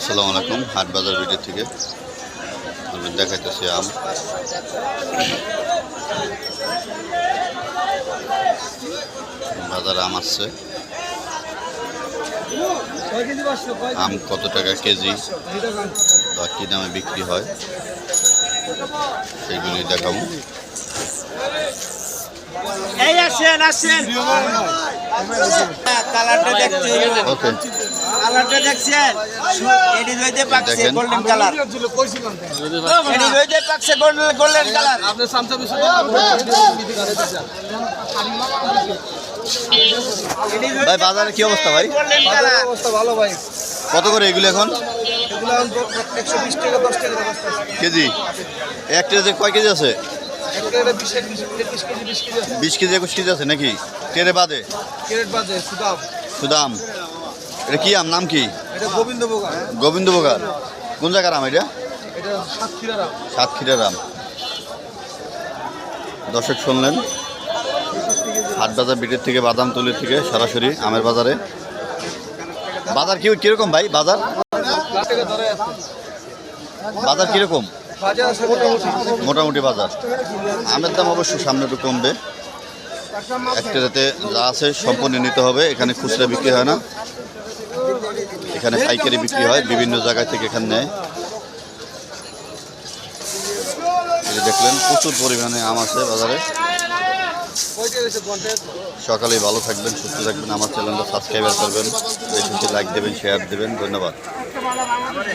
আসসালামু আলাইকুম হাট বাজার ভিডিও থেকে। আমি দেখাইতেছি আম। বাজারে আম আসছে। আম কত টাকা কেজি বা কী দামে বিক্রি হয় সেগুলি দেখাবো। এই আসেন আসেন। কালারটা ওকে কালারটা দেখছেন? এডি লইতে পাকছে গোল্ডেন কালার এডি লইতে পাকছে গোল্ডেন গোল্ডেন কালার ভাই বাজারে কি অবস্থা ভাই? অবস্থা ভালো ভাই। কত করে এগুলো এখন? কেজি? এক কেজি কয় কেজি আছে? বিশ এক বিশ বিশ কেজি একুশ কেজি আছে নাকি? টেরে বাদে সুদাম। সুদাম। এটা কি আম? নাম কি? গোবিন্দ বোগা গোবিন্দ বোগার কোন জায়গার আম এটা? এটা সাতক্ষীরা সাতক্ষীরার আম। দর্শক শুনলেন হাট বাজার বিটের থেকে বাদামতলির থেকে সরাসরি আমের বাজারে। বাজার কি কীরকম ভাই বাজার? বাজার কীরকম? মোটামুটি বাজার। আমের দাম অবশ্য সামনে একটু কমবে। একটা রাতে যা আছে সম্পূর্ণ নিতে হবে এখানে খুচরা বিক্রি হয় না। এখানে পাইকারি বিক্রি হয় বিভিন্ন জায়গা থেকে এখানে নেয়। দেখলেন প্রচুর পরিমাণে আম আছে বাজারে। সকালে ভালো থাকবেন সুস্থ থাকবেন। আমার চ্যানেলটা সাবস্ক্রাইবার করবেন বেশি লাইক দেবেন শেয়ার দেবেন। ধন্যবাদ।